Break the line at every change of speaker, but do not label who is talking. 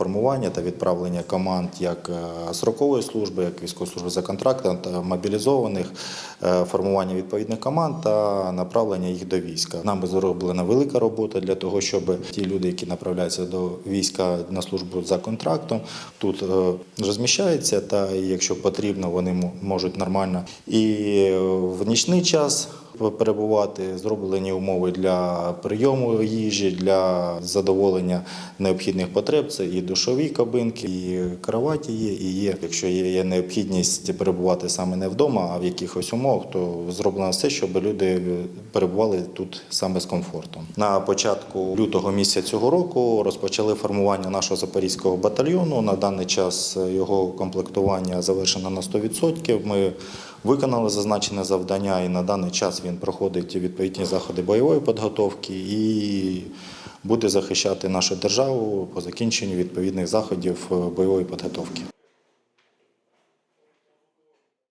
формування та відправлення команд як е, срокової служби, як військової служби за контрактом та мобілізованих, е, формування відповідних команд та направлення їх до війська. Нами зроблена велика робота для того, щоб ті люди, які направляються до війська на службу за контрактом, тут е, розміщаються, та якщо потрібно, вони можуть нормально і в нічний час перебувати, зроблені умови для прийому їжі, для задоволення необхідних потреб. Це і душові кабинки, і кроваті є, і є. Якщо є, необхідність перебувати саме не вдома, а в якихось умовах, то зроблено все, щоб люди перебували тут саме з комфортом. На початку лютого місяця цього року розпочали формування нашого запорізького батальйону. На даний час його комплектування завершено на 100%. Ми виконали зазначене завдання, і на даний час він проходить відповідні заходи бойової підготовки і буде захищати нашу державу по закінченню відповідних заходів е, бойової підготовки.